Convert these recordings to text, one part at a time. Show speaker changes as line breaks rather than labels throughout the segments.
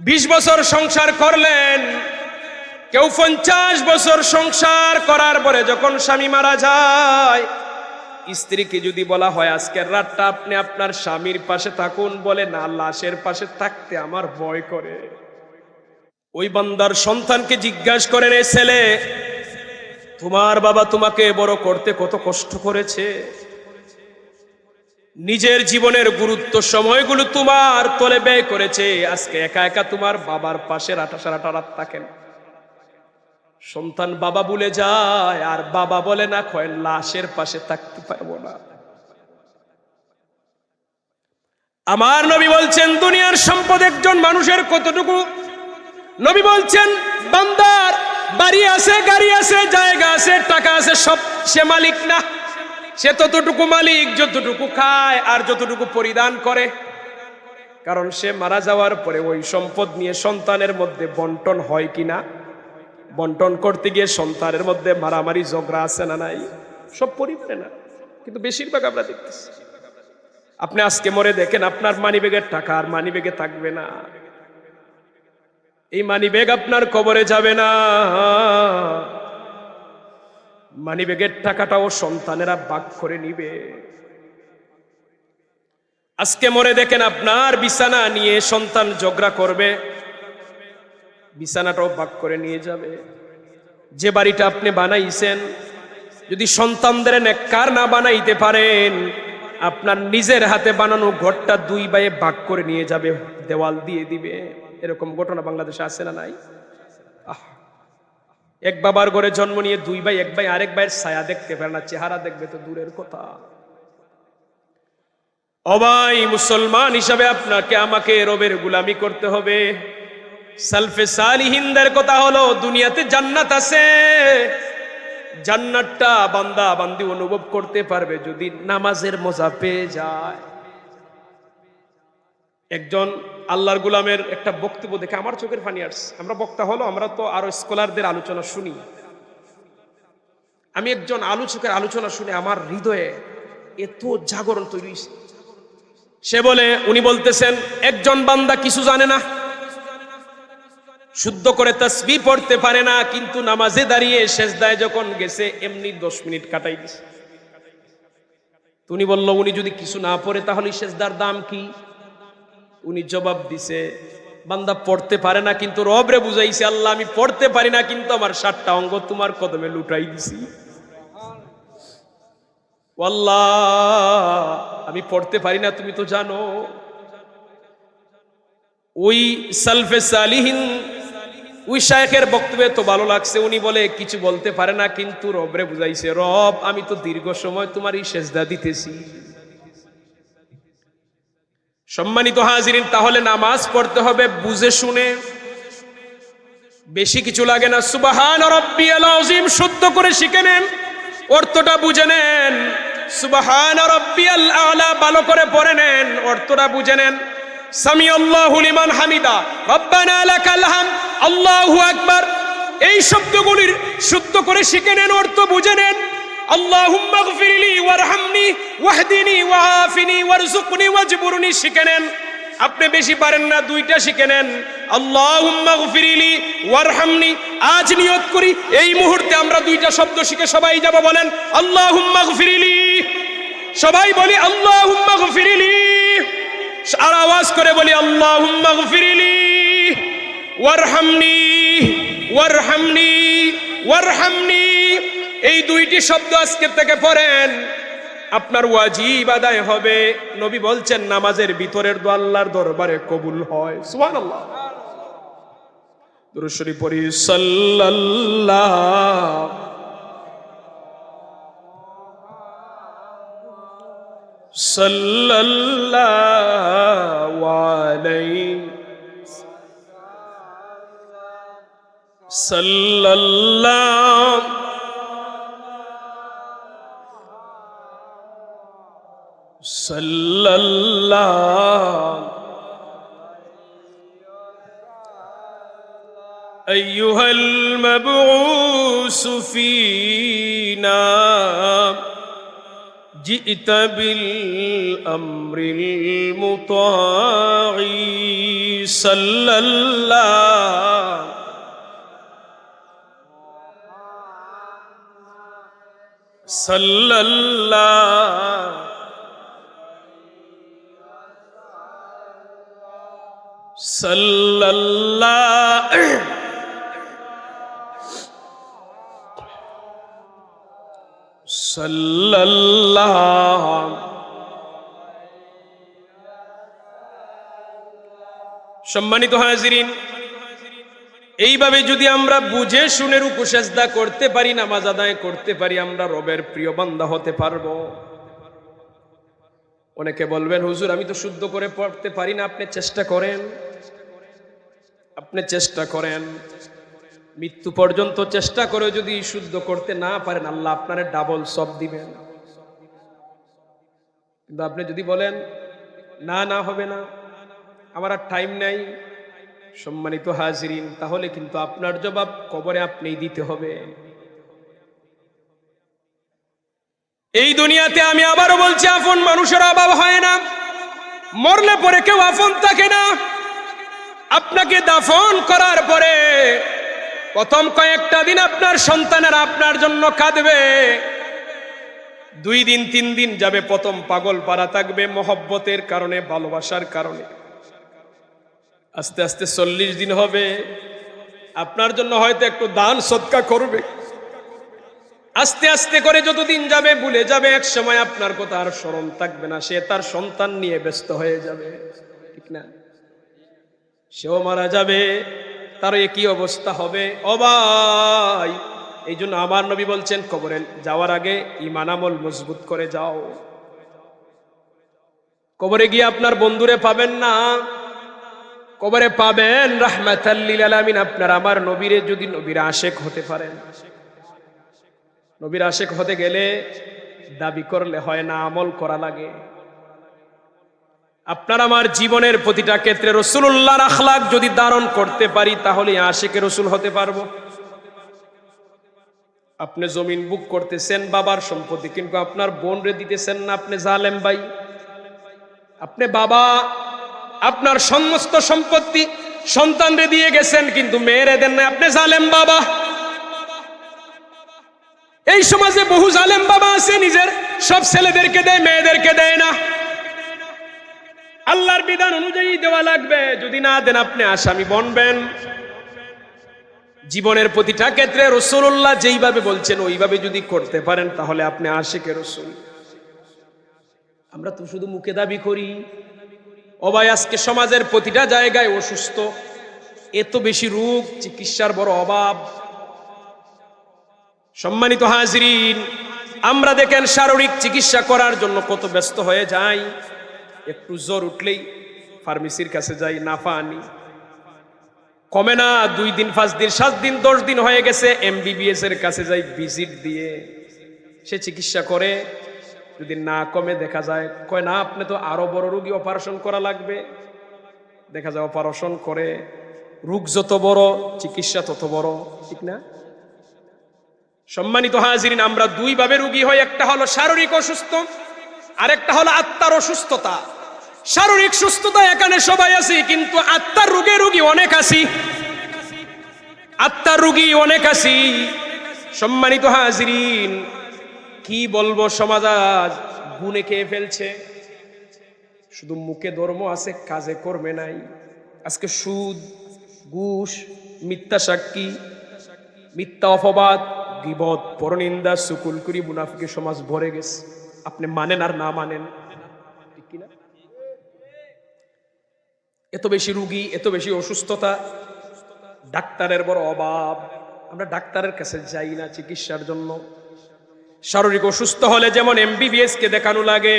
বিশ বছর সংসার করলেন, কেউ পঞ্চাশ বছর সংসার করার পরে যখন স্বামী মারা যায়, স্ত্রীকে যদি বলা হয়, আজকের রাতটা আপনি আপনার স্বামীর পাশে থাকুন বলে, না, লাশের পাশে থাকতে আমার ভয় করে। ওই বান্দার সন্তানকে জিজ্ঞাসা করেন, এ ছেলে, তোমার বাবা তোমাকে বড় করতে কত কষ্ট করেছে? নিজের জীবনের গুরুত্ব সময়গুলো তোমার তলে ব্যয় করেছে। আজকে একা একা তোমার বাবার পাশে রাটা সারাটা রাত থাকেন। সন্তান বাবা বলে যায়, আর বাবা বলে না, কয়, লাশের পাশে থাকতে পারব না। আমার নবী বলছেন, দুনিয়ার সম্পদ একজন মানুষের কতটুকু? নবী বলছেন, বান্দার বাড়ি আছে, গাড়ি আছে, জায়গা আছে, টাকা আছে, সব সে মালিক না। সে ততটুকু মালিক, যতটুকু খায় আর যতটুকু পরিধান করে। কারণ সে মারা যাওয়ার পরে ওই সম্পদ নিয়ে সন্তানের মধ্যে বন্টন হয় কিনা বন্টন করতে গিয়ে সন্তানের মধ্যে মারামারি, ঝগড়া আছে না নাই? সব পরিবারে না। কিন্তু বেশিরভাগ আমরা দেখতেছি। আপনি আজকে মরে দেখেন, আপনার মানি মানিব্যাগের টাকা আর মানিব্যাগে থাকবে না। এই মানিব্যাগ আপনার কবরে যাবে না। মানিব্যাগের টাকাটাও সন্তানেরা বাক করে নিবে। আজকে মরে দেখেন আপনার বিছানা নিয়ে সন্তান ঝগড়া করবে। বিছানাটাও বাক করে নিয়ে যাবে। যে বাড়িটা আপনি বানাইছেন, যদি সন্তানদের নেককার না বানাইতে পারেন, আপনার নিজের হাতে বানানো ঘরটা দুই বাইয়ে বাক করে নিয়ে যাবে, দেওয়াল দিয়ে দিবে। এরকম ঘটনা বাংলাদেশে আছে না নাই? এক বাবার ঘরে জন্ম নিয়ে দুই ভাই, এক ভাই, আরেক ভাইয়ের ছায়া দেখতে পারে না, চেহারা দেখবে তো দূরের কথা। অবাই মুসলমান হিসাবে আপনাকে, আমাকে রবের গুলামি করতে হবে। সালফে সালিহিনদের কথা হলো, দুনিয়াতে জান্নাত আছে। জান্নাতটা বান্দা বান্দি অনুভব করতে পারবে যদি নামাজের মজা পেয়ে যায়। একজন আল্লাহর গুলামের একটা বক্তব্য দেখে আমার চোখের পানি আসছে। আমরা বক্তা হলো, আমরা তো আরও স্কলারদের আলোচনা শুনি। আমি একজন আলোচকের আলোচনা শুনে আমার হৃদয়ে এত জাগরণ তৈরি সে বলে, উনি বলতেছেন, একজন বান্দা কিছু জানে না। শুদ্ধ করে তসবি পড়তে পারে না, কিন্তু নামাজে দাঁড়িয়ে শেষ দায় যখন গেছে, এমনি দশ মিনিট কাটাই দিছে। উনি বলল, উনি যদি কিছু না পড়ে, তাহলে শেষদার দাম কি? উনি জবাব দিছে, বান্দা পড়তে পারে না কিন্তু রবরে বুঝাইছে, আল্লাহ, আমি পড়তে পারি না কিন্তু আমার সাতটা অঙ্গ তোমার কদমে লুটাই দিছি। আমি পড়তে পারি না, তুমি তো জানো। ওই সালফে সালিহীন, ওই শায়েখের বক্তব্যে তো ভালো লাগছে, উনি বলে, কিছু বলতে পারে না কিন্তু রবরে বুঝাইছে, রব, আমি তো দীর্ঘ সময় তোমার এই সেজদা দিতেছি। সম্মানিত হাজিরিন, তাহলে নামাজ পড়তে হবে, বুঝে শুনে। বেশি কিছু লাগে না। সুবাহান রব্বিয়াল শুদ্ধ করে শিখে নেন, অর্থটা বুঝে নেন। সুবাহান রব্বিয়াল আলা, ভালো করে পড়ে নেন, অর্থটা বুঝে নেন। সামি আল্লাহু হামিদা, রব্বানা লাকাল হাম, আল্লাহু আকবার। এই শব্দগুলির শুদ্ধ করে শিখে নেন, অর্থ বুঝে নেন। আল্লাহুম্মা গফিরলি ওয়ারহামনি, ওয়াহদিনি ওয়াআফিনি, ওয়ারযুকনি, ওয়াজবুরনি শিখে নেন। আপনি বেশি পারেন না, দুইটা শিখে নেন। আল্লাহুম্মা গফিরলি ওয়ারহামনি, আজ নিয়ত করি, এই মুহূর্তে আমরা দুইটা শব্দ শিখে সবাই যাব বলেন, আল্লাহুম্মা গফিরলি। সবাই বলি, আল্লাহুম্মা গফিরলি। আর আওয়াজ করে বলি, আল্লাহুম্মা গফিরলি। ওয়ারহামনি ওয়ারহামনি ওয়ারহামনি। এই দুইটি শব্দ আজকে থেকে পড়েন। আপনার ওয়াজিব আদায় হবে। নবী বলছেন, নামাজের ভিতরের দো আল্লাহর দরবারে কবুল হয়। সুবহানাল্লাহ। দুরূদ শরীফ পড়ি সাল্লাল্লাহ সাল্লাল্লাহু আলাইহি সাল্লাল্লাহু صلى الله. أيها المبعوث فينا جئت بالأمر المطاع. صلى الله. صلى الله. সাল্লাল্লাহ সাল্লাল্লাহ সম্মানিত হাজিরিন, এইভাবে যদি আমরা বুঝে শুনে রুকুশেষদা করতে পারি, নামাজ আদায় করতে পারি, আমরা রবের প্রিয় বান্দা হতে পারব। অনেকে বলবেন, হুজুর, আমি তো শুদ্ধ করে পড়তে পারি না, আপনি চেষ্টা করেন। আপনি চেষ্টা করেন। মৃত্যু পর্যন্ত চেষ্টা করে যদি শুদ্ধ করতে না পারেন, আল্লাহ আপনার ডাবল সব দিবেন। কিন্তু আপনি যদি বলেন, না না হবে না, আমার আর টাইম নাই, সম্মানিত হাজিরিন, তাহলে কিন্তু আপনার জবাব কবরে আপনিই দিতে হবে। এই দুনিয়াতে আমি আবারও বলছি, আপন মানুষের অভাব হয় না, মরলে পরে কেউ আপন থাকে না। আপনাকে দাফন করার পরে প্রথম কয়েকটা দিন আপনার সন্তানেরা আপনার জন্য কাঁদবে। দুই দিন, তিন দিন যাবে প্রথম পাগল পাড়া থাকবে মহব্বতের কারণে, ভালোবাসার কারণে। আস্তে আস্তে চল্লিশ দিন হবে। আপনার জন্য হয়তো একটু দান, সৎকা করবে। আস্তে আস্তে করে যতদিন যাবে, ভুলে যাবে, এক সময় আপনার কথা আর স্মরণ থাকবে না। সে তার সন্তান নিয়ে ব্যস্ত হয়ে যাবে। ঠিক না? সেও মারা যাবে তার একই অবস্থা হবে। অবাই এই জন্য আমার নবী বলছেন কবরে যাওয়ার আগে ইমান আমল মজবুত করে যাও। কবরে গিয়ে আপনার বন্ধুরে পাবেন না। কবরে পাবেন রাহমাতাল্লিল আলামিন। আপনার আমার নবীরে যদি নবীর আশেক হতে পারেন। নবীর আশেক হতে গেলে দাবি করলে হয় না, আমল করা লাগে। আপনার আমার জীবনের প্রতিটা ক্ষেত্রে রসুল্লাহর আখলাক যদি ধারণ করতে পারি, তাহলে আশেকে রসুল হতে পারব। আপনি জমিন বুক করতেছেন, বাবার সম্পত্তি, কিন্তু আপনার বোন রে দিতেছেন না, আপনি জালেম ভাই। আপনি বাবা, আপনার সমস্ত সম্পত্তি সন্তানরে দিয়ে গেছেন, কিন্তু মেয়েরে দেন না আপনি জালেম বাবা। এই সমাজে বহু জালেম বাবা আছে, নিজের সব ছেলেদেরকে দেয়, মেয়েদেরকে দেয় না। আল্লাহর বিধান অনুযায়ী দেওয়া লাগবে। যদি না দেন আপনি আসামি বনবেন। জীবনের প্রতিটা ক্ষেত্রে রসুল্লাহ যেইভাবে বলছেন, ওইভাবে যদি করতে পারেন, তাহলে আপনি আশেকে রসুল। আমরা তো শুধু মুখে দাবি করি। অবাই আজকে সমাজের প্রতিটা জায়গায় অসুস্থ। এত বেশি রোগ, চিকিৎসার বড় অভাব। সম্মানিত হাজরিন, আমরা দেখেন শারীরিক চিকিৎসা করার জন্য কত ব্যস্ত হয়ে যাই। একটু জ্বর উঠলেই ফার্মেসির কাছে যাই নাফা আনি। কমে না, দুই দিন, পাঁচ দিন, সাত দিন, দশ দিন হয়ে গেছে এমবিবিএস এর কাছে যাই ভিজিট দিয়ে। সে চিকিৎসা করে। যদি না কমে, দেখা যায়, কয় না, আপনি তো আরও বড় রোগী অপারেশন করা লাগবে। দেখা যায় অপারেশন করে, রোগ যত বড়, চিকিৎসা তত বড়, ঠিক না? সম্মানিত হাজিরিন, আমরা দুইভাবে রুগী হই, একটা হলো শারীরিক অসুস্থ, আরেকটা হলো আত্মার অসুস্থতা। শারীরিক সুস্থতা এখানে সবাই আছি, কিন্তু আত্মার রোগে রুগী অনেক আছি। আত্মার রুগী অনেক আছি। সম্মানিত হাজিরিন, কি বলব সমাজ আজ? গুনে খেয়ে ফেলছে। শুধু মুখে ধর্ম আছে, কাজে কর্মে নাই। আজকে সুদ, ঘুষ, মিথ্যা সাক্ষী, মিথ্যা অপবাদ গিবত পরনিন্দা, সুকুলকুরি মুনাফিকে সমাজ ভরে গেছে। আপনি মানেন আর না মানেন? ঠিক কিনা? এত বেশি রুগী, এত বেশি অসুস্থতা, ডাক্তারের বড় অভাব। আমরা ডাক্তারের কাছে যাই না চিকিৎসার জন্য। শারীরিক অসুস্থ হলে যেমন এমবিবিএস কে দেখানো লাগে,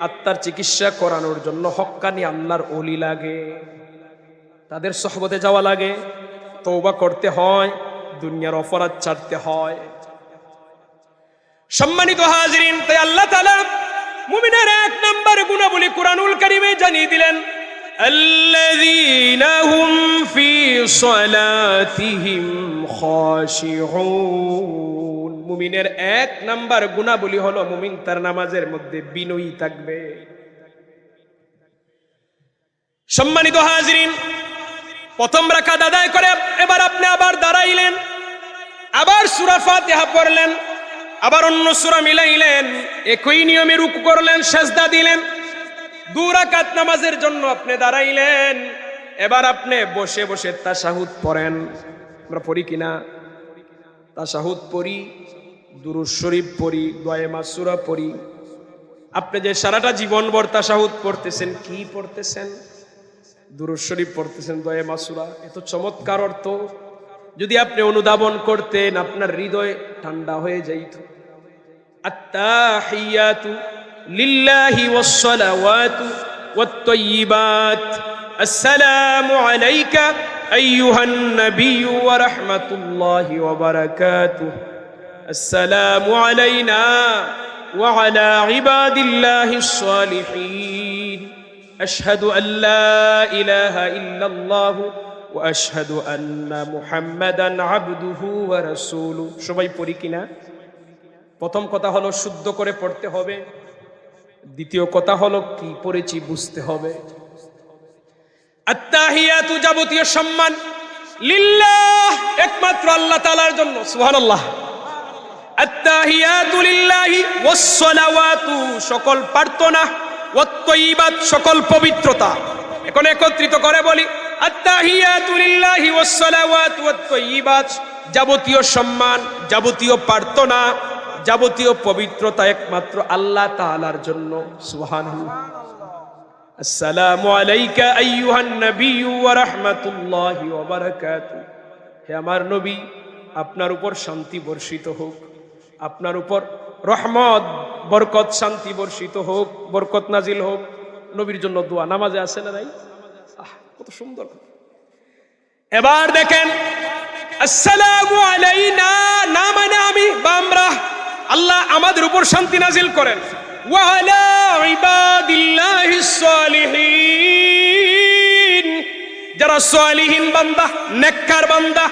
আত্মার চিকিৎসা করানোর জন্য হক্কানি আল্লাহর অলি লাগে। তাদের সহবতে যাওয়া লাগে তৌবা করতে হয়, দুনিয়ার অপরাধ ছাড়তে হয়। সম্মানিত হাজরিন, তাই আল্লাহ তালা মুমিনের এক নম্বর গুণাবলী কোরআনুল কারিমে জানিয়ে দিলেন الذين هم في صلاتهم خاشعون মুমিনের এক নাম্বার গুণাবলী হলো মুমিন তার নামাজের মধ্যে বিনয়ী থাকবে সম্মানিত হাজরিন প্রথম রাখা দাদাই করে এবার আপনি আবার দাঁড়াইলেন আবার সুরা ফাতিহা পড়লেন আবার অন্য সুরা মিলাইলেন একই নিয়মে রুকু করলেন সেজদা দিলেন দু রাকাত নামাজের জন্য আপনি দাঁড়াইলেন। এবার আপনি বসে বসে তাশাহুদ পড়েন। আমরা পড়ি কিনা? তাশাহুদ পড়ি, দুরুদ শরীফ পড়ি দয়ে মাসুরা পড়ি। আপনি যে সারাটা জীবনভর তাশাহুদ পড়তেছেন, কি পড়তেছেন? দুরুদ শরীফ পড়তেছেন দয়ে মাসুরা এত চমৎকার অর্থ। যদি আপনি অনুধাবন করতেন, আপনার হৃদয় ঠান্ডা হয়ে যাইত। আত্তাহিয়াতু লিল্লাহি ওয়াসসালাওয়াতু ওয়াত-তাইয়িবাত আসসালামু আলাইকা আইয়ুহান নাবিয়্যু ওয়া রাহমাতুল্লাহি ওয়া বারাকাতুহু السلام علينا وعلى عباد الله الصالحين أشهد أن لا إله إلا الله وأشهد أن محمدا عبده ورسوله সবাই পড়ি কিনা প্রথম কথা হলো শুদ্ধ করে পড়তে হবে দ্বিতীয় কথা হলো কি পড়েছি বুঝতে হবে। আত্তাহিয়াতু যাবতীয় সম্মান লিল্লাহ, একমাত্র আল্লাহ তাআলার জন্য, সুবহানাল্লাহ। আত্তাহিয়াতু লিল্লাহি ওয়াসসালাওয়াতু, সকল প্রার্থনা ওয়াত-তাইয়িবাত সকল পবিত্রতা। এখন একত্রিত করে বলি আত্তাহিয়াতু লিল্লাহি ওয়াসসালাওয়াতু ওয়াত-তাইয়িবাত যাবতীয় সম্মান, যাবতীয় প্রার্থনা যাবতীয় পবিত্রতা একমাত্র আল্লাহ তাআলার জন্য, সুবহানাল্লাহ। আসসালামু আলাইকা আইয়ুহান নাবিয়্যু ওয়া রাহমাতুল্লাহি ওয়া বারাকাতুহু হে আমার নবী, আপনার উপর শান্তি বর্ষিত হোক। আপনার উপর রহমত, বরকত, শান্তি বর্ষিত হোক, বরকত নাজিল হোক। নবীর জন্য দোয়া, নামাজে আছে না নাই? কত সুন্দর। এবার দেখেন, আসসালামু আলাইনা, না মানে আমি বা আমরা আল্লাহ আমাদের উপর শান্তি নাজিল করেন। যারা সালিহিন বান্দা, নেককার বান্দা,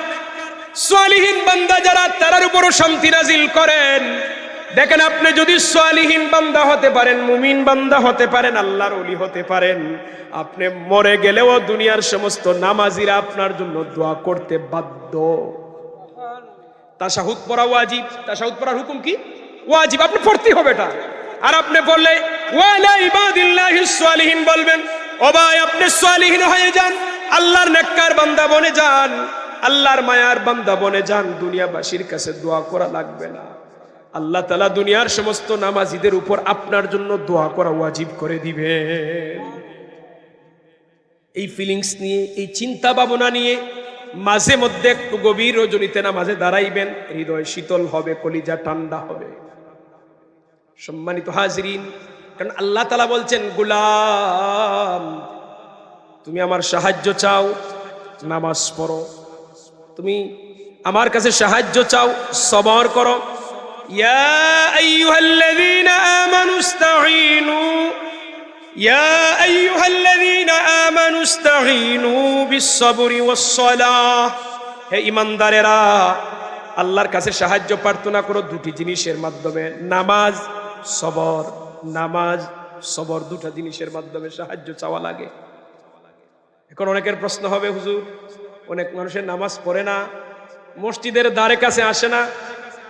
সালিহীন বান্দা যারা, তারার উপরও শান্তি নাজিল করেন। দেখেন আপনি যদি সালিহীন বান্দা হতে পারেন, মুমিন বান্দা হতে পারেন, আল্লাহর ওলি হতে পারেন, আপনি মরে গেলেও দুনিয়ার সমস্ত নামাজিরা আপনার জন্য দোয়া করতে বাধ্য। তাশাহুদ পড়া ওয়াজিব। তাশাহুদ পড়ার হুকুম কি? ওয়াজিব, আপনি পড়তে হবে এটা। আর আপনি বললে, ওয়ালা ইবাদিল্লাহিস সালিহিন বলবেন, ও ভাই, আপনি সালিহিন হয়ে যান, আল্লাহর নেককার বান্দা বনে যান, আল্লাহর মায়ার বান্দা বনে যান, দুনিয়াবাসীর কাছে দোয়া করা লাগবে না। আল্লাহ তালা দুনিয়ার সমস্ত নামাজিদের উপর আপনার জন্য দোয়া করা ওয়াজিব করে দিবেন। এই ফিলিংস নিয়ে, এই চিন্তা ভাবনা নিয়ে মাঝে মধ্যে একটু গভীর রজনীতে নামাজে দাঁড়াইবেন, হৃদয় শীতল হবে, কলিজা ঠান্ডা হবে। সম্মানিত হাজরিন, কারণ আল্লাহ তালা বলছেন, গুলাম, তুমি আমার সাহায্য চাও, নামাজ পড়ো। তুমি আমার কাছে সাহায্য চাও, সবর করো। ইয়া আইয়ুহাল্লাযীনা আমানু ইস্তাঈনু ইয়া আইয়ুহাল্লাযীনা আমানু ইস্তাঈনু বিস-সাবরি ওয়াস-সালাহ। হে ইমানদারেরা আল্লাহর কাছে সাহায্য প্রার্থনা করো দুটি জিনিসের মাধ্যমে, নামাজ, সবর। নামাজ, সবর দুটা জিনিসের মাধ্যমে সাহায্য চাওয়া লাগে। এখন অনেকের প্রশ্ন হবে, হুজুর, অনেক মানুষের নামাজ পড়ে না, মসজিদের দ্বারে কাছে আসে না,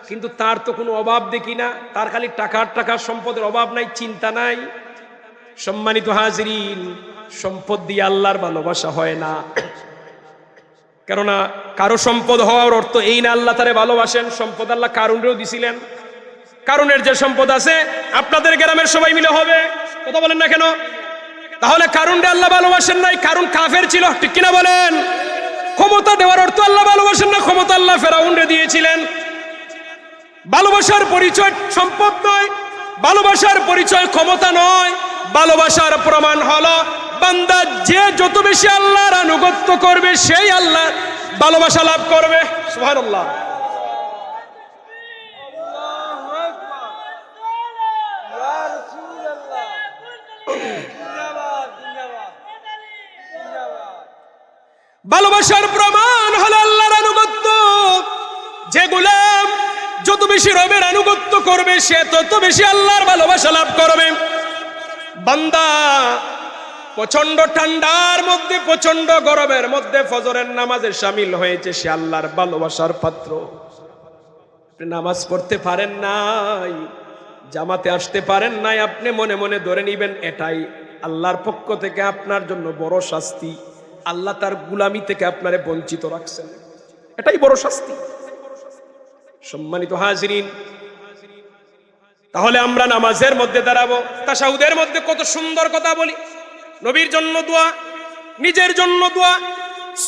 কিন্তু তার তো কোনো অভাব দেখি না, তার খালি টাকার টাকার সম্পদের অভাব নাই, চিন্তা নাই। সম্মানিত হাজরিন, সম্পদ দিয়ে আল্লাহর ভালোবাসা হয় না। কেননা কারও সম্পদ হওয়ার অর্থ এই না আল্লাহ তারে ভালোবাসেন, সম্পদ আল্লাহ কারুনেরও দিছিলেন। কারণের যে সম্পদ আছে, আপনাদের গ্রামের সবাই মিলে হবে। কথা বলেন না কেন? তাহলে কারণটা আল্লাহ ভালোবাসেন নাই, কারণ কাফের ছিল, ঠিক কিনা বলেন? ক্ষমতা দেওয়ার অর্থ আল্লাহ ভালোবাসেন না, ক্ষমতা আল্লাহ ফেরাউন্ডে দিয়েছিলেন। ভালোবাসার পরিচয় সম্পদ নয় ভালোবাসার পরিচয় ক্ষমতা নয়। ভালোবাসার প্রমাণ হল, বান্দা যে যত বেশি আল্লাহর আনুগত্য করবে, সেই আল্লাহ ভালোবাসা লাভ করবে। ভালোবাসার প্রমাণ বেশি রবের আনুগত্য করবে, সে তত বেশি আল্লাহর ভালোবাসা লাভ করবে। বান্দা প্রচণ্ড ঠান্ডার মধ্যে প্রচণ্ড গরমের মধ্যে ফজরের নামাজে সামিল হয়েছে, সে আল্লাহর ভালোবাসার পাত্র। নামাজ পড়তে পারেন নাই, জামাতে আসতে পারেন নাই, আপনি মনে মনে ধরে নিবেন, এটাই আল্লাহর পক্ষ থেকে আপনার জন্য বড় শাস্তি। আল্লাহ তার গুলামি থেকে আপনারে বঞ্চিত রাখছেন। এটাই বড় শাস্তি। সম্মানিত হাজরিন, তাহলে আমরা নামাজের মধ্যে দাঁড়াবো তাসাউদের মধ্যে কত সুন্দর কথা বলি। নবীর জন্য দোয়া, নিজের জন্য দোয়া,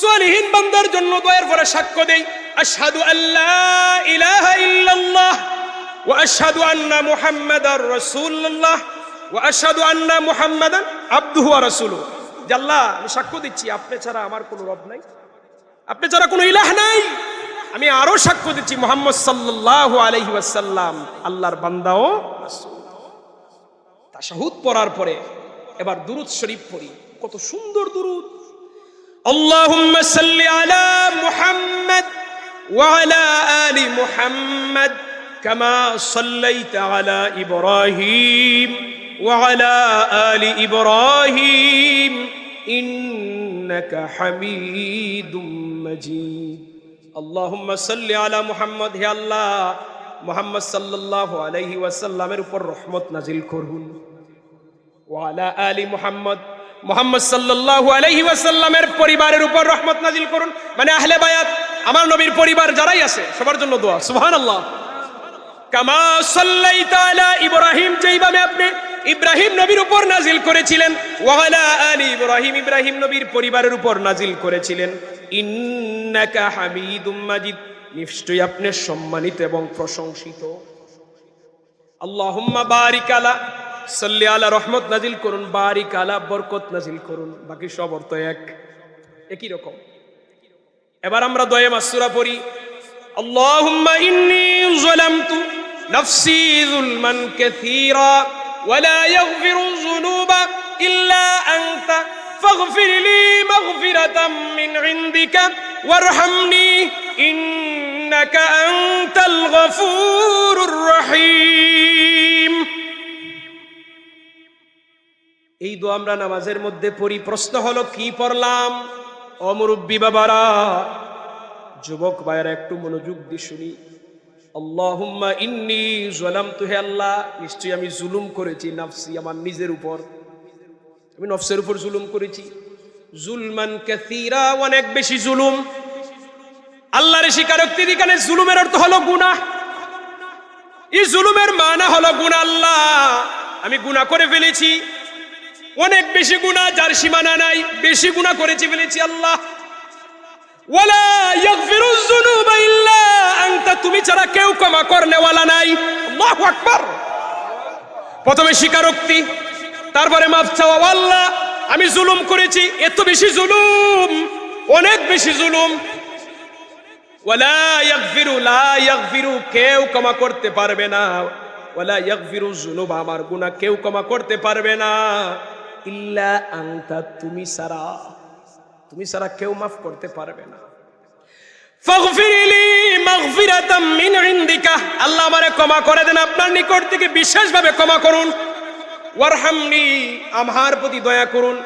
সলিহীন বান্দার জন্য দোয়ার পরে সাক্ষ্য দেই। আশহাদু আল্লাহ ইলাহা ইল্লাল্লাহ, ওয়া আশহাদু আন্না মুহাম্মাদার রাসূলুল্লাহ, ওয়া আশহাদু আন্না মুহাম্মাদান আবদুহু ওয়া রাসূলুহু। যে আল্লাহ, আমি সাক্ষ্য দিচ্ছি, আপনি ছাড়া আমার কোনো রব নাই। আপনি ছাড়া কোনো ইলাহ নাই। আমি আরো সাক্ষ্য দিচ্ছি মোহাম্মদ সাল্লাল্লাহু আলাইহি ওয়াসাল্লাম আল্লাহর বান্দাও তাশাহুদ পড়ার পরে এবার দুরুদ শরীফ পড়ি কত সুন্দর দুরুদ اللهم صل على محمد وعلى آل محمد كما صليت على إبراهيم وعلى آل إبراهيم إنك حميد مجيد আল্লাহুম্মা সাল্লি আলা মুহাম্মদ, হে আল্লাহ। মোহাম্মদ সাল্লাল্লাহু আলাইহি ওয়াসাল্লামের উপর রহমত নাজিল করুন। ওয়ালা আলী মুহাম্মদ, মোহাম্মদ সাল্লাল্লাহু আলাইহি ওয়াসাল্লামের পরিবারের উপর রহমত নাজিল করুন। মানে আহলে বায়াত, আমার নবীর পরিবার যারাই আছে, সবার জন্য দোয়া। সুবহানাল্লাহ। কামা সাল্লাইতা আলা ইব্রাহিম যেইভাবে আপনি ইব্রাহিম নবীর উপর নাজিল করেছিলেন ওয়ালা আলী ইব্রাহিম ইব্রাহিম নবীর পরিবারের উপর নাজিল করেছিলেন। ইন্নাকা হামিদুম মাজিদ। নিশ্চয়ই আপনি সম্মানিত এবং প্রশংসিত। আল্লাহুম্মা বারিক আলা, সাল্লি আলা রহমত নাজিল করুন, বারিক আলা বরকত নাজিল করুন, বাকি সব অর্থ এক। একই রকম। এবার আমরা দয়ে মাসুরা পড়ি, আল্লাহুম্মা ইন্নী যালামতু নাফসি যুলমান কাসীরা ওয়ালা ইয়াগফিরু ফাগফির লি মাগফিরাতাম মিন ইনদিকা ওয়ারহামনি ইন্নাকা আনতাল গফুরুর রহিম এই দোয়া আমরা নামাজের মধ্যে পড়ি। প্রশ্ন হলো, কি পড়লাম? অমরুব্বী বাবারা, যুবক ভাইয়েরা, একটু মনোযোগ দিয়ে শুনি। আল্লাহুম্মা ইন্নি জলাম হে আল্লাহ, নিশ্চয়ই আমি জুলুম করেছি, নাফসি আমার নিজের উপর। আমি নফসের উপর জুলুম করেছি। জুলমান কাসীরা, অনেক বেশি জুলুম। আল্লাহর স্বীকারোক্তি এখানে জুলুমের অর্থ হলো গুনাহ। এই জুলুমের মানা হলো গুনাহ আল্লাহ। আমি গুনাহ করে ফেলেছি। অনেক বেশি গুনাহ যার সীমানা নাই। বেশি গুনাহ করেছি ফেলেছি আল্লাহ। তুমি ছাড়া কেউ ক্ষমা করনেওয়ালা নাই। প্রথমে স্বীকারোক্তি। তারপরে মাফ চাওয়া আল্লাহ আমি জুলুম করেছি, এত বেশি জুলুম, অনেক বেশি জুলুম। ওয়ালা ইয়াগফিরু, লা ইয়াগফিরু, কেউ ক্ষমা করতে পারবে না। ওয়ালা ইয়াগফিরু যুনুব, আমার গুনাহ কেউ ক্ষমা করতে পারবে না। ইল্লা আনতা, তুমি সারা তুমি সারা কেউ মাফ করতে পারবে না। ফাগফিরলি মাগফিরাতাম মিন ইনদিকা, আল্লাহ আমারে ক্ষমা করে দেন, আপনার নিকট থেকে বিশেষভাবে ক্ষমা করুন। ওয়ারহামনি, আমার প্রতি দয়া করুন।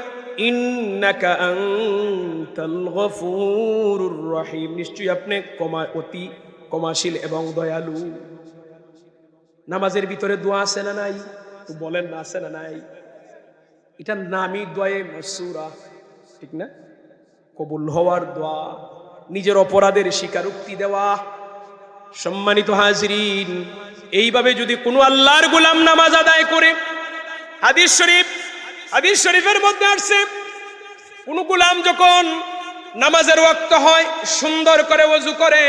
ইন্নাকা আনতাল গফুরুর রহিম। নিশ্চয়ই আপনি ক্ষমা, অতি ক্ষমাশীল এবং দয়ালু। নামাজের ভিতরে দোয়া আছে না নাই? বলেন না, আছে না নাই? এটা নামি দোয়ে মসুরা, ঠিক না? কবুল হওয়ার দোয়া, নিজের অপরাধের স্বীকারোক্তি দেওয়া, সম্মানিত হাজরিন। এইভাবে যদি কোনো আল্লাহর গোলাম নামাজ আদায় করে হাদিস শরীফ, হাদিস শরীফের মধ্যে আসছে কোন গোলাম যখন নামাজের ওয়াক্ত হয়, সুন্দর করে ওযু করে,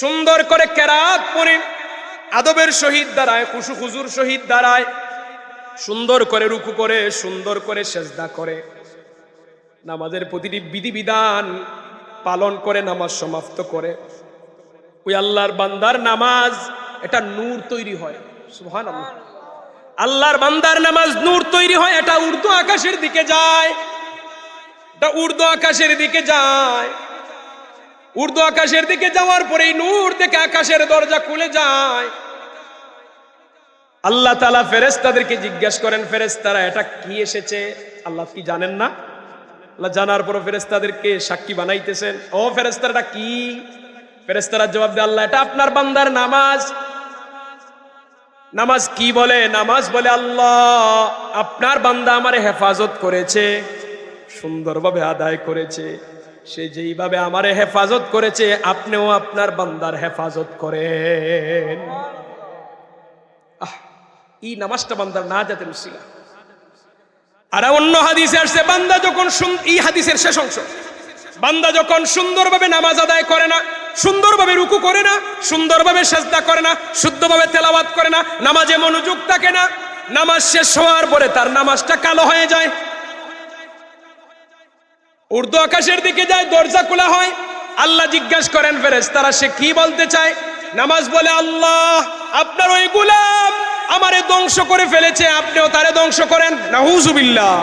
সুন্দর করে কেরাত পড়ে আদবের শহীদ দাঁড়ায় কুসু খুজুর শহীদ দাঁড়ায়, সুন্দর করে রুকু করে, সুন্দর করে সেজদা করে। নামাজের প্রতিটি বিধিবিধান পালন করে, নামাজ সমাপ্ত করে। ওই আল্লাহর বান্দার নামাজ, এটা নূর তৈরি হয়। সুহান আল্লাহর বান্দার নামাজ নূর তৈরি হয়, এটা উর্দু আকাশের দিকে যায়। এটা উর্দু আকাশের দিকে যায়। উর্দু আকাশের দিকে যাওয়ার পরে নূর থেকে আকাশের দরজা খুলে যায়। আল্লাহ তালা ফেরেস্তাদেরকে জিজ্ঞেস করেন ফেরেস্তারা এটা কি এসেছে? আল্লাহ কি জানেন না? আল্লাহ জানার পর ফেরেস্তাদেরকে সাক্ষী বানাইতেছেন। ও ফেরেস্তারা কি? ফেরেস্তারা জবাব দেয়, আল্লাহ, এটা আপনার বান্দার নামাজ। নামাজ কি বলে? নামাজ বলে আল্লাহ, আপনার বান্দা আমার হেফাজত করেছে, সুন্দরভাবে আদায় করেছে। সে যেইভাবে আমারে হেফাজত করেছে, আপনিও আপনার বান্দার হেফাজত করেন। এই নামাজটা বান্দার না যাতে রুসিলা আর অন্য হাদিসে আসছে, বান্দা যখন এই হাদিসের শেষ অংশ। বান্দা যখন সুন্দরভাবে নামাজ আদায় করে না সুন্দরভাবে রুকু করে না, সুন্দরভাবে সেজদা করে না, শুদ্ধভাবে তেলাওয়াত করে না, নামাজে মনোযোগ থাকে না। নামাজ শেষ হওয়ার পরে তার নামাজটা কালো হয়ে যায়। উর্দু আকাশের দিকে যায়, দরজা খোলা হয়। আল্লাহ জিজ্ঞাসা করেন ফেরেস তারা সে কি বলতে চায়? নামাজ বলে, আল্লাহ, আপনার ওই গুলাম আমারে ধ্বংস করে ফেলেছে, আপনিও তারে ধ্বংস করেন। নাহুজুবিল্লাহ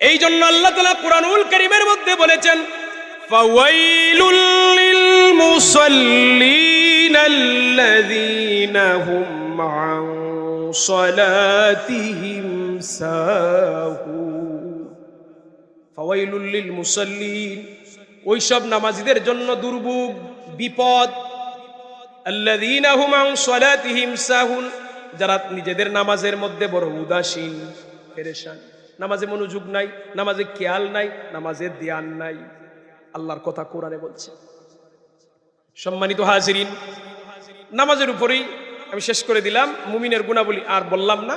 এই জন্য আল্লাহ তালা কুরআনুল করিমের মধ্যে বলেছেন মুসাল্লিন আল্লাযীনা হুম আন সালাতিহিম সাহুন ফাওয়াইলুল লিল মুসাল্লিন ওইসব নামাজীদের জন্য দুর্ভোগ, বিপদ। আল্লাযীনা হুম আন সালাতিহিম সাহুন যারা নিজেদের নামাজের মধ্যে বড় উদাসীন, পেরেশান। নামাজে মনোযোগ নাই, নামাজে খেয়াল নাই, নামাজে ধ্যান নাই। আল্লাহর কথা কোরআনে বলছে সম্মানিত হাজিরিন নামাজের উপরেই আমি শেষ করে দিলাম মুমিনের গুণাবলী আর বললাম না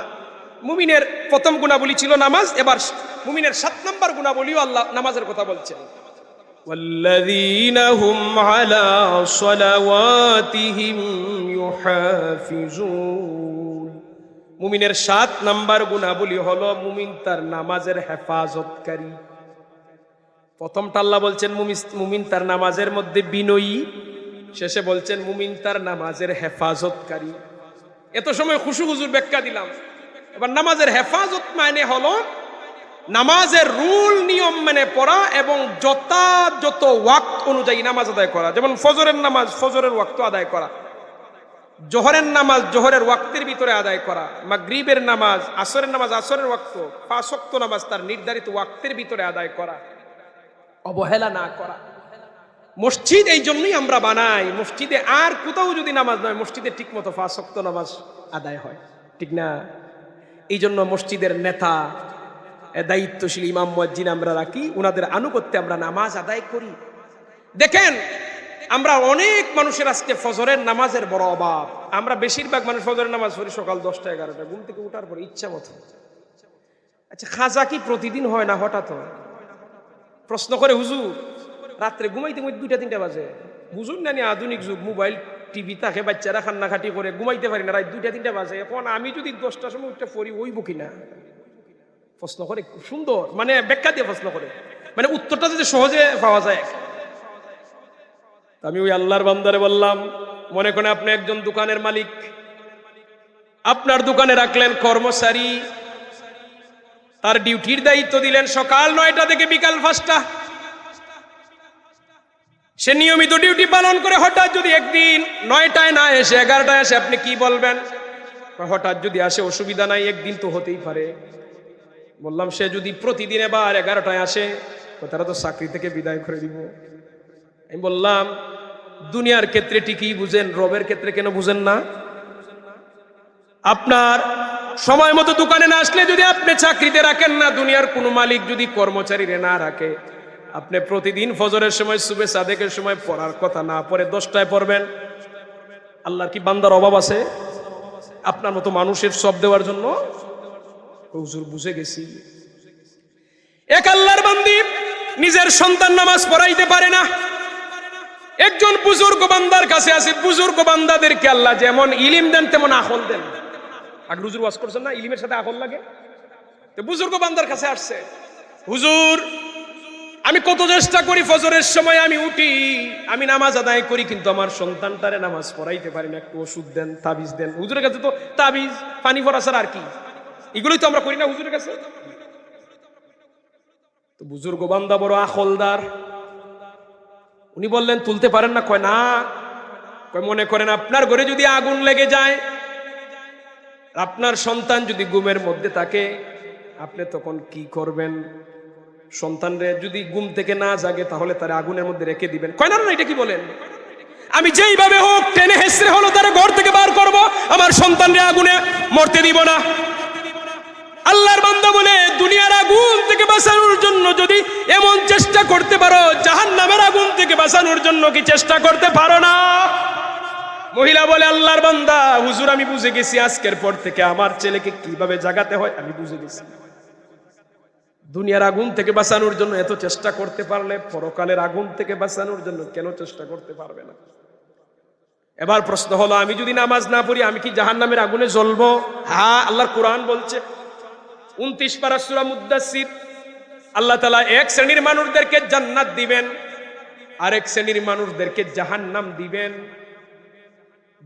মুমিনের প্রথম গুণাবলী ছিল নামাজ এবার মুমিনের সাত নম্বর গুণাবলীও আল্লাহ নামাজের কথা বলছেন والذين هم على صلواتهم يحافظون মুমিনের সাত নাম্বার গুণাবলী হলো মুমিন তার নামাজের হেফাজতকারী প্রথমটা আল্লাহ বলছেন মুমিন তার নামাজের মধ্যে বিনয়ী। শেষে বলছেন, মুমিন তার নামাজের হেফাজতকারী। এত সময় খুশু হুজুর ব্যাখ্যা দিলাম। এবার নামাজের হেফাজত মানে হলো নামাজের রুল, নিয়ম মেনে পড়া এবং যথাযথ ওয়াক্ত অনুযায়ী নামাজ আদায় করা। যেমন ফজরের নামাজ, ফজরের ওয়াক্ত আদায় করা। জোহরের নামাজ, জোহরের ওয়াক্তের ভিতরে আদায় করা। মাগরিবের নামাজ, আসরের নামাজ, আসরের ওয়াক্ত পাঁচক্ত নামাজ তার নির্ধারিত ওয়াক্তের ভিতরে আদায় করা। অবহেলা না করা। মসজিদ এই জন্যই আমরা বানাই। মসজিদে আর কোথাও যদি নামাজ নয়, মসজিদে ঠিক মতো পাঁচক্ত নামাজ আদায় হয়। ঠিক না? এই জন্য মসজিদের নেতা দায়িত্বশীল ইমাম মুয়াজ্জিন আমরা রাখি। ওনাদের আনুগত্যে আমরা নামাজ আদায় করি। দেখেন, আমরা অনেক মানুষের আজকে ফজরের নামাজের বড় অভাব। আমরা বেশিরভাগ মানুষ ফজরের নামাজ পড়ি সকাল দশটা, এগারোটা। ঘুম থেকে উঠার পরে ইচ্ছা মতো। আচ্ছা খাজা কি প্রতিদিন হয় না হঠাৎ হয়? প্রশ্ন করে, হুজুর, রাত্রে ঘুমাইতে ঘুমাইতে দুইটা, তিনটা বাজে? বুঝুন না আধুনিক যুগ, মোবাইল, টিভি থাকে বাচ্চারা খান্নাখাটি করে ঘুমাইতে পারি না, রাত দুইটা, তিনটা বাজে। এখন আমি যদি দশটার সময় উঠতে পড়ি ওই বুকি না? প্রশ্ন করে, খুব সুন্দর মানে ব্যাখ্যা দিয়ে প্রশ্ন করে। মানে উত্তরটা যদি সহজে পাওয়া যায়। আমি ওই আল্লাহর বান্দারে বললাম, মনে করেন আপনি একজন দোকানের মালিক। আপনার দোকানে রাখলেন কর্মচারী তার ডিউটির দায়িত্ব দিলেন সকাল নয়টা থেকে বিকাল পাঁচটা। সে নিয়মিত ডিউটি পালন করে হঠাৎ যদি একদিন নয়টায় না এসে, এগারোটায় আসে, আপনি কি বলবেন? হঠাৎ যদি আসে, অসুবিধা নাই, একদিন তো হতেই পারে। বললাম, সে যদি প্রতিদিন এবার এগারোটায় আসে তারা তো চাকরি থেকে বিদায় করে দিব। আমি বললাম, দুনিয়ার ক্ষেত্রে ঠিকই বুঝেন, রবের ক্ষেত্রে কেন বুঝেন না? আপনার সময় মতো দোকানে না আসলে যদি আপনি চাকরিতে রাখেন না, দুনিয়ার কোনো মালিক যদি কর্মচারীরে না রাখে, আপনি প্রতিদিন ফজরের সময় সুবে সাদেকের সময় পড়ার কথা না পড়ে দশটায় পড়বেন। আল্লাহর কি বান্দার অভাব আছে? আপনার মতো মানুষের সব দেওয়ার জন্য? হুজুর, বুঝে গেছি। এক আল্লাহর বান্দি নিজের সন্তান নামাজ পড়াইতে পারে না। একজন বুজুর্গ বান্দার কাছে আছে, বুজুর্গ বান্দাদেরকে আল্লাহ যেমন ইলিম দেন, তেমন আখল দেন। আগে হুজুর ওয়াজ করছেন না, ইলিমের সাথে আখল লাগে? তো বুজুর্গ বান্দার কাছে আসছে, হুজুর, আমি কত চেষ্টা করি ফজরের সময় আমি উঠি, আমি নামাজ আদায় করি, কিন্তু আমার সন্তানটারে নামাজ পড়াইতে পারি না, একটু ওষুধ দেন, তাবিজ দেন। হুজুরের কাছে তো তাবিজ, পানি ভরা আর কি? এগুলোই তো আমরা করি না হুজুরের কাছে? তো বুজুর্গ বান্দা বড় আখলদার উনি বললেন, তুলতে পারেন না? কয় না। কয়, মনে করেন, আপনার ঘরে যদি আগুন লেগে যায় আপনার সন্তান যদি গুমের মধ্যে থাকে, আপনি তখন কি করবেন? সন্তানরে যদি গুম থেকে না জাগে, তাহলে তার আগুনের মধ্যে রেখে দিবেন। কয় না এটা কি বলেন? আমি যেইভাবে হোক টেনে হেসড়ে হলো, তারা ঘর থেকে বার করব, আমার সন্তানরে আগুনে মরতে দিব না। আল্লাহর বান্দা বলে, দুনিয়ার আগুন থেকে বাঁচানোর জন্য যদি এমন চেষ্টা করতে পারো জাহান নামের আগুন থেকে বাঁচানোর জন্য কি চেষ্টা করতে পারো না? মহিলা বলে, আল্লাহর বান্দা, হুজুর, আমি বুঝে গেছি আজকের পর থেকে আমার ছেলেকে কীভাবে জাগাতে হয়, আমি বুঝে গেছি। দুনিয়ার আগুন থেকে বাঁচানোর জন্য এত চেষ্টা করতে পারলে, পরকালের আগুন থেকে বাঁচানোর জন্য কেন চেষ্টা করতে পারবে না? এবার প্রশ্ন হলো, আমি যদি নামাজ না পড়ি, আমি কি জাহান নামের আগুনে জ্বলবো? হ্যাঁ আল্লাহর কোরআন বলছে, উনত্রিশ পারা সুরা মুদাসির আল্লাহ তালা এক শ্রেণির মানুষদেরকে জান্নাত দিবেন, আরেক শ্রেণির মানুষদেরকে জাহান্নাম দিবেন।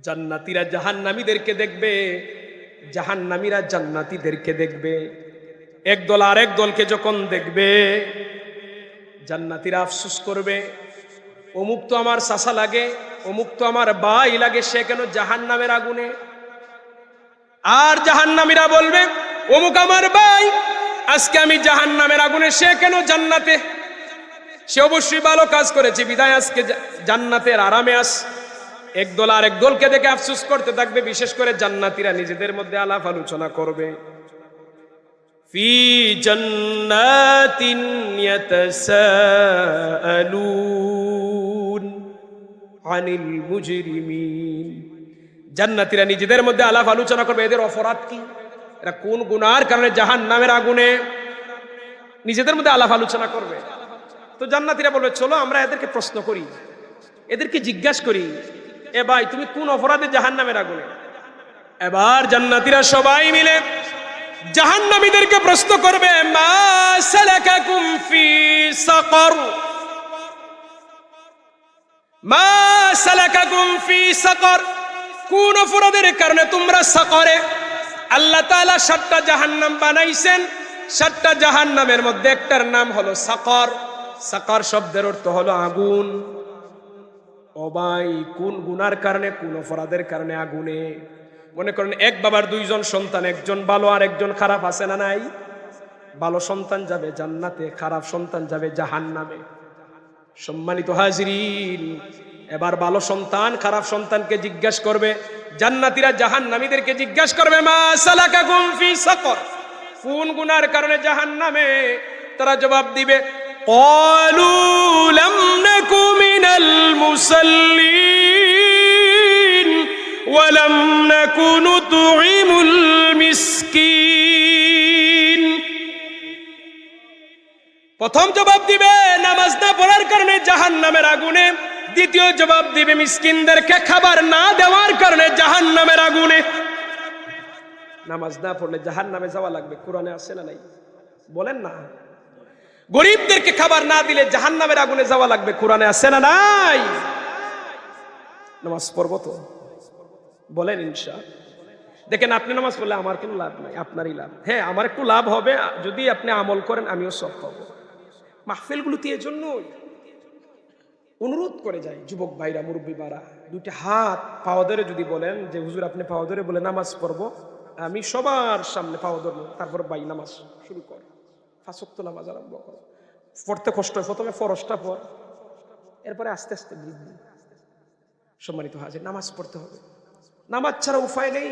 জান্নাতিরা জাহান্নামীদেরকে দেখবে, জাহান্নামীরা জান্নাতীদেরকে দেখবে। এক দল আরেক দলকে যখন দেখবে, জান্নাতিরা আফসুস করবে, অমুক তো আমার সাসা লাগে, অমুক তো আমার বাই লাগে, সে কেন জাহান্নামের আগুনে? আর জাহান্নামীরা বলবে, অমুক আমার ভাই, আজকে আমি জাহান্নামের আগুনে, সে কেন জান্নাতে? সে অবশ্যই ভালো কাজ করেছে বিদায় আজকে জান্নাতের আরামে আস এক দল আর একদলকে দেখে আফসোস করতে থাকবে, বিশেষ করে জান্নাতীরা নিজেদের মধ্যে আলাপ আলোচনা করবে। আনিল মুজরিমিন। জান্নাতীরা নিজেদের মধ্যে আলাপ আলোচনা করবে, এদের অপরাধ কি? এরা কোন গুনার কারণে জাহান নামের আগুনে? নিজেদের মধ্যে আলাপ আলোচনা করবে। তো জান্নাতীরা বলবে, চলো আমরা এদেরকে প্রশ্ন করি, এদেরকে জিজ্ঞাসা করি এ ভাই, তুমি কোন অপরাধে জাহান নামের আগুনে? এবার জান্নাতীরা সবাই মিলে জাহান্নামীদেরকে প্রশ্ন করবে সাকর? কোন অপরাধের কারণে তোমরা সাকরে? আল্লাহ তাআলা সাতটা জাহান্নাম বানাইছেন। সাতটা জাহান্নামের মধ্যে একটার নাম হলো সাকর। সাকর শব্দের অর্থ হলো আগুন। ভাই, কোন গুনার কারণে, কোন অপরাধের কারণে আগুনে? মনে করেন এক বাবার দুইজন সন্তান, একজন ভালো আর একজন খারাপ, আছে না নাই? ভালো সন্তান যাবে জান্নাতে, খারাপ সন্তান যাবে জাহান্নামে। সম্মানিত হাজরিন, এবার ভালো সন্তান, খারাপ সন্তানকে জিজ্ঞাসা করবে, জান্নাতীরা জাহান্নামীদেরকে জিজ্ঞাসা করবে, মা সালাকাকুম ফি সাকর? কোন গুনার কারণে জাহান্নামে? তারা জবাব দিবে قالوا لم نك من المصلين ولم نك نطعم المسكين প্রথম জবাব দিবে নামাজ না পড়ার কারণে জাহান নামের আগুনে দ্বিতীয় জবাব দিবে মিসকিনদেরকে খাবার না দেওয়ার কারণে জাহান নামের আগুনে নামাজ না পড়লে জাহান নামে যাওয়া লাগবে কোরআনে আছে না নাই বলেন না গরিবদেরকে খাবার না দিলে জাহান নামের আগুনে যাওয়া লাগবে। কোরআনে আছে না নাই? নামাজ পড়ব তো? বলেন ইনশা। দেখেন, আপনি নামাজ পড়লে আমার কোনো লাভ নাই, আপনারই লাভ। হ্যাঁ আমার একটু লাভ হবে, যদি আপনি আমল করেন, আমিও সব পাবো। মাহফিলগুলোতে এই জন্যই অনুরোধ করে যায় যুবক ভাইরা, মুরব্বী বারা দুইটা হাত পাওয়া ধরে যদি বলেন যে, হুজুর, আপনি পাওয়া ধরে বলে নামাজ পড়ব। আমি সবার সামনে পাওয়া ধরবো, তারপর ভাই নামাজ শুরু কর ফাঁসক্ত নামাজ আরম্ভ করো। পড়তে কষ্ট হয়, প্রথমে ফরসটা পর এরপরে আস্তে আস্তে বৃদ্ধি। সম্মানিত হাজির, নামাজ পড়তে হবে। নামাজ ছাড়া উপায় নেই।